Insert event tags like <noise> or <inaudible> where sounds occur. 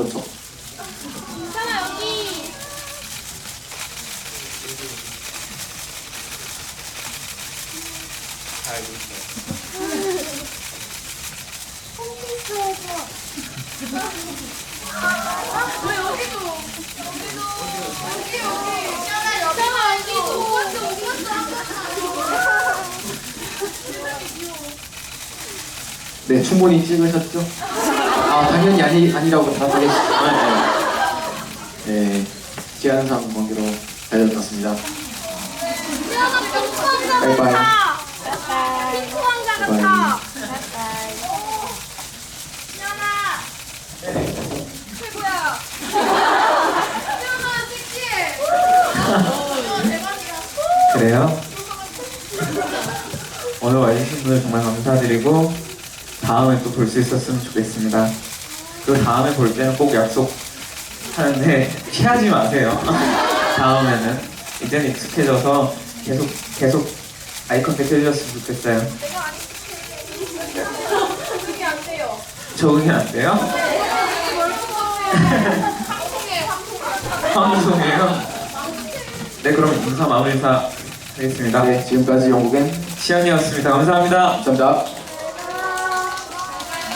그렇죠. 괜찮아 여기. 왜 여기도 여기도 여기 여기 있잖아 여기 여기도 오빠도 오빠도 네, 충분히 찍으셨죠? 아, 당연히 아니, 아니라고 답하겠지만 네, 기한상 관계로 잘 들었습니다. 미안하 핑크 왕자 바이바이. 대박이야 그래요? 오늘 와주신 분들 정말 감사드리고 다음에 또 볼 수 있었으면 좋겠습니다. 그 다음에 볼 때는 꼭 약속하는데 <laughs> 피하지 마세요. <laughs> 다음에는 이제는 익숙해져서 계속 계속 아이 컨택 해주셨으면 좋겠어요. 내가 안 익숙해 그게 안 돼요 적응이 안 돼요? 방송에 방송 방송이에요? 네 그럼 인사 마무리 인사 하겠습니다. 네, 지금까지 영국엔 시연이었습니다. 감사합니다. 감사합니다.